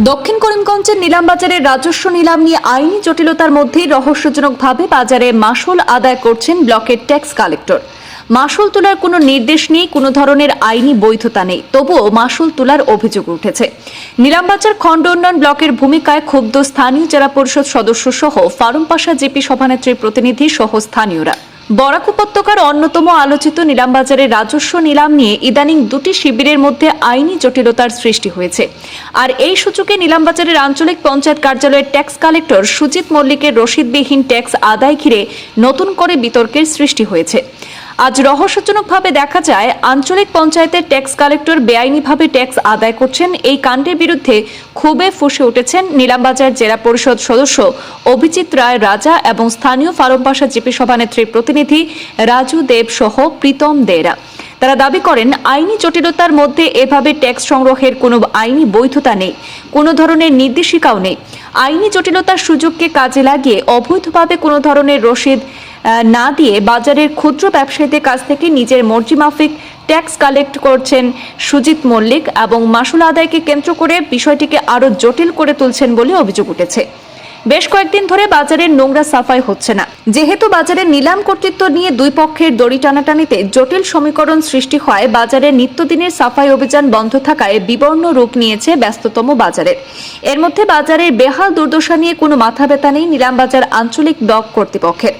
দক্ষিণ করিমগঞ্জের নিলামবাজারের রাজস্ব নিলাম নিয়ে আইনি জটিলতার মধ্যেই রহস্যজনকভাবে বাজারে মাসুল আদায় করছেন ব্লকের ট্যাক্স কালেক্টর। মাসুল তোলার কোনো নির্দেশ নেই, কোনো ধরনের আইনি বৈধতা নেই, তবুও মাসুল তোলার অভিযোগ উঠেছে। নিলামবাজার খণ্ড উন্নয়ন ব্লকের ভূমিকায় ক্ষুব্ধ স্থানীয় জেলা পরিষদ সদস্য সহ ফারুম পাশা জেপি সভানেত্রীর প্রতিনিধি সহ স্থানীয়রা। বরাক উপত্যকার অন্যতম আলোচিত নিলামবাজারের রাজস্ব নিলাম নিয়ে ইদানিং দুটি শিবিরের মধ্যে আইনি জটিলতার সৃষ্টি হয়েছে। আর এই সূচকে নিলামবাজারের আঞ্চলিক পঞ্চায়েত কার্যালয়ের ট্যাক্স কালেক্টর সুজিত মল্লিকের রসিদবিহীন ট্যাক্স আদায় ঘিরে নতুন করে বিতর্কের সৃষ্টি হয়েছে। আজ রহস্যজনকভাবে দেখা যায় আঞ্চলিক পঞ্চায়েতের ট্যাক্স কালেক্টর বেআইনিভাবে ট্যাক্স আদায় করছেন। এই কাণ্ডের বিরুদ্ধে ক্ষোভে ফুসে উঠেছেন নীলামবাজার জেলা পরিষদ সদস্য অভিজিৎ রায় রাজা এবং স্থানীয় ফারমবাসা জিপি সভানেত্রীর প্রতিনিধি রাজু দেব সহ প্রীতম দেরা। তারা দাবি করেন আইনি জটিলতার মধ্যে এভাবে ট্যাক্স সংগ্রহের কোনো আইনি বৈধতা নেই কোনো ধরনের নির্দেশিকাও নেই। আইনি জটিলতার সুযোগকে কাজে লাগিয়ে অবৈধভাবে কোনো ধরনের আহ, না দিয়ে বাজারের ক্ষুদ্র ব্যবসায়ীদের কাছ থেকে নিজের মর্জি মাফিক ট্যাক্স কালেক্ট করছেন সুজিত মল্লিক এবং মাসুল আদায়কে কেন্দ্র করে বিষয়টিকে আরও জটিল করে তুলছেন বলে অভিযোগ উঠেছে। বেশ কয়েকদিন ধরে বাজারের নোংরা সাফাই হচ্ছে না। যেহেতু বাজারের নিলাম কর্তৃত্ব নিয়ে দুই পক্ষের দড়ি টানাটানিতে জটিল সমীকরণ সৃষ্টি হয় বাজারের নিত্যদিনের সাফাই অভিযান বন্ধ থাকায় বিবর্ণ রূপ নিয়েছে ব্যস্ততম বাজারের। এর মধ্যে বাজারের বেহাল দুর্দশা নিয়ে কোনো মাথা ব্যথা নেই নিলামবাজার আঞ্চলিক ব্লক কর্তৃপক্ষের।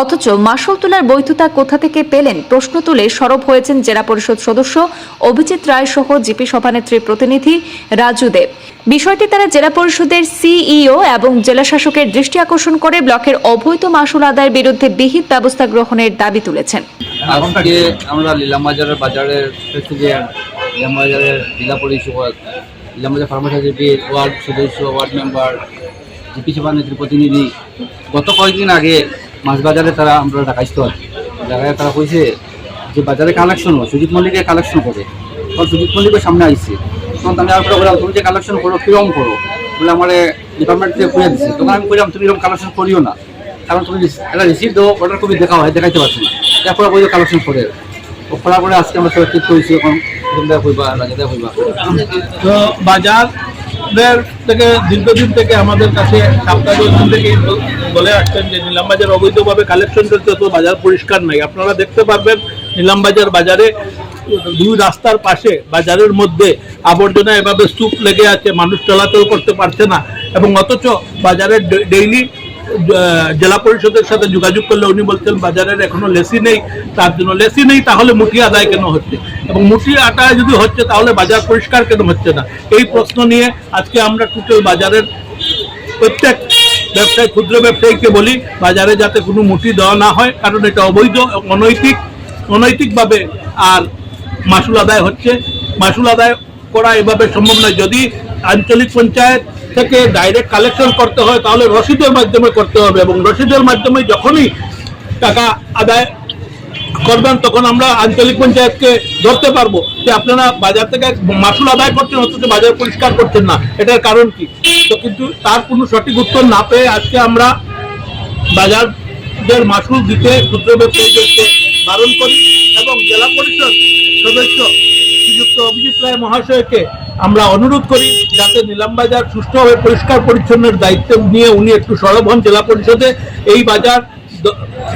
অথচ মাসুল তোলার বৈধতা কোথা থেকে পেলেন প্রশ্ন তুলে সরব হয়েছেন জেলা পরিষদ সদস্য অভিজিৎ রায় সহ জিপি সভানেত্রীর প্রতিনিধি রাজু দেব। বিষয়টি তারা জেলা পরিষদের সিইও এবং জেলা শাসকের দৃষ্টি আকর্ষণ করে ব্লকের অবৈধ মাসুল আদায়ের বিরুদ্ধে বিহিত ব্যবস্থা গ্রহণের দাবি তুলেছেন। আজকে আমরা লীলামবাজারের বাজারের প্রেসিডেন্ট লীলামবাজারের জেলা পরিষদ লীলামবাজার ফার্মাসি জিপির ওয়ার্ড সদস্য, ওয়ার্ড মেম্বার, জিপি সভানেত্রী প্রতিনিধি, গত কয়েকদিন আগে মাছ বাজারে তারা আমরা ডাকাইছিল জায়গায় তারা কইছে যে বাজারে কালেকশন হয় সুজিত মল্লিকের কালেকশন করে। তখন সুজিত মল্লিকের সামনে আইছে। তখন আমি আর বললাম, তুমি যে কালেকশন করো, কিরম করো? বলে আমার ডিপার্টমেন্ট থেকে খুঁজে দিচ্ছে তখন আমি বললাম তুমি এরকম কালেকশন করিও না, কারণ তুমি একটা রিসিভ দেবো অর্ডার কপি দেখা হয়, দেখাইতে পারছি না। তারপরে বই কালেকশন করে। ও করার পরে আজকে আমরা সবাই ঠিক করেছি এখন তো বাজারের থেকে দীর্ঘদিন থেকে আমাদের কাছে সাপ্তাহিক বলে আসছেন যে নিলামবাজার অবৈধভাবে কালেকশন করতে তো বাজার পরিষ্কার নাই। আপনারা দেখতে পারবেন নিলামবাজার বাজারে দুই রাস্তার পাশে, বাজারের মধ্যে আবর্জনা এভাবে স্তূপ লেগে আছে, মানুষ চলাচল করতে পারছে না। এবং অথচ বাজারের ডেইলি জেলা পরিষদের সাথে যোগাযোগ করলে উনি বলছেন, বাজারের এখনও লেসি নেই, তার জন্য লেসি নেই, তাহলে মুঠি আদায় কেন হচ্ছে? এবং মুঠি আদায় যদি হচ্ছে, তাহলে বাজার পরিষ্কার কেন হচ্ছে না? এই প্রশ্ন নিয়ে আজকে আমরা টোটাল বাজারের প্রত্যেক ব্যবসায়ী, ক্ষুদ্র ব্যবসায়ীকে বলি, বাজারে যাতে কোনো মুঠি দেওয়া না হয়, কারণ এটা অবৈধ, অনৈতিক, অনৈতিকভাবে আর মাসুল আদায় হচ্ছে। মাসুল আদায় করা এভাবে সম্ভব নয়। যদি আঞ্চলিক পঞ্চায়েত থেকে ডাইরেক্ট কালেকশন করতে হয়, তাহলে রসিদের মাধ্যমে করতে হবে এবং রসিদের মাধ্যমে যখনই টাকা আদায় করবেন, তখন আমরা আঞ্চলিক পঞ্চায়েতকে ধরতে পারব যে আপনারা বাজার থেকে মাসুল আদায় করছেন, অথচ বাজার পরিষ্কার করছেন না। এটার কারণ কি? তো কিন্তু তার কোনো সঠিক উত্তর না পেয়ে আজকে আমরা বাজারদের মাসুল দিতে ক্ষুদ্র ব্যবসায়ীদেরকে বারণ করি। এবং জেলা পরিষদ সদস্য শ্রীযুক্ত অভিজিৎ রায় মহাশয়কে আমরা অনুরোধ করি যাতে নিলাম বাজার সুষ্ঠুভাবে পরিষ্কার পরিচ্ছন্নের দায়িত্ব নিয়ে উনি একটু সরব হন জেলা পরিষদে এই বাজার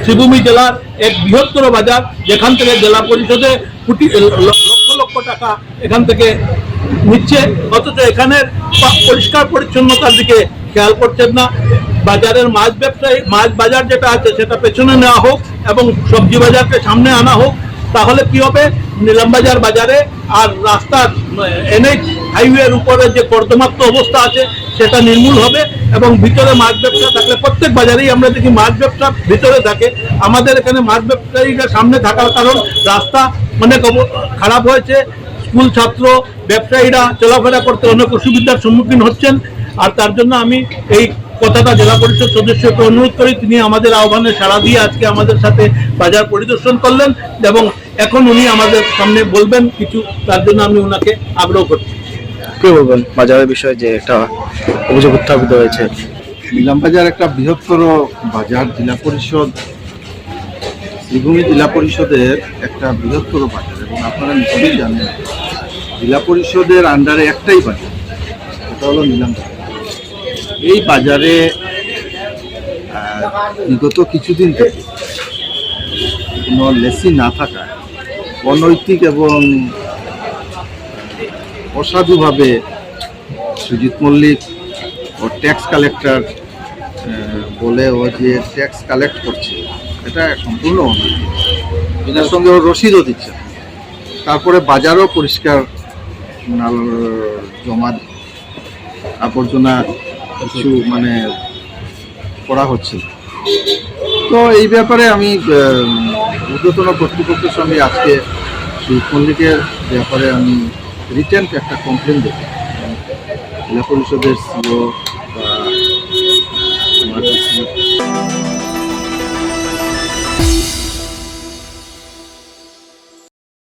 শ্রীভূমি জেলার এক বৃহত্তর বাজার যেখান থেকে জেলা পরিষদে কোটি লক্ষ লক্ষ টাকা এখান থেকে নিচ্ছে। অথচ এখানের পরিষ্কার পরিচ্ছন্নতার দিকে খেয়াল করছেন না। বাজারের মাছ ব্যবসায়ী মাছ বাজার যেটা আছে সেটা পেছনে নেওয়া হোক এবং সবজি বাজারকে সামনে আনা হোক। তাহলে কি হবে? নিলামবাজার বাজারে আর রাস্তার এনএইচ হাইওয়ের উপরে যে কর্দমাক্ত অবস্থা আছে, সেটা নির্মূল হবে এবং ভিতরে মাছ ব্যবসা থাকলে প্রত্যেক বাজারেই আমরা দেখি মাছ ব্যবসা ভিতরে থাকে। আমাদের এখানে মাছ ব্যবসায়ীরা সামনে থাকার কারণ রাস্তা অনেক খারাপ হয়েছে। স্কুল ছাত্র, ব্যবসায়ীরা চলাফেরা করতে অনেক অসুবিধার সম্মুখীন হচ্ছেন। আর তার জন্য আমি এই কথাটা জেলা পরিষদ সদস্যকে অনুরোধ করি তিনি আমাদের আহ্বানে সাড়া দিয়ে আজকে আমাদের সাথে বাজার পরিদর্শন করলেন এবং এখন উনি আমাদের সামনে বলবেন কিছু তার জন্য আমি ওনাকে আগ্রহ করছি। কি বলবেন? বাজারের বিষয়ে যে একটা অভিযোগ উত্থাপিত হয়েছে। নিলামবাজার একটা বৃহত্তর বাজার জেলা পরিষদ শ্রীভূমি জেলা পরিষদের একটা বৃহত্তর বাজার এবং আপনারা নিশ্চয়ই জানেন জেলা পরিষদের আন্ডারে একটাই বাজার সেটা হলো নিলাম বাজার। এই বাজারে বিগত কিছুদিন থেকে কোনো লেসি না থাকা অনৈতিক এবং অসাধুভাবে সুজিত মল্লিক ও ট্যাক্স কালেক্টর বলে ও যে ট্যাক্স কালেক্ট করছে, এটা সম্পূর্ণ অনৈতিক। এটার সঙ্গে ও রসিদও দিচ্ছে তারপরে বাজারও পরিষ্কার জমা, আবর্জনা কিছু মানে করা হচ্ছে। তো এই ব্যাপারে আমি ঊর্ধ্বতন কর্তৃপক্ষের সঙ্গে আজকে সেই মল্লিকের ব্যাপারে আমি রিটার্ন একটা কমপ্লেন দেব জেলা পরিষদের সিও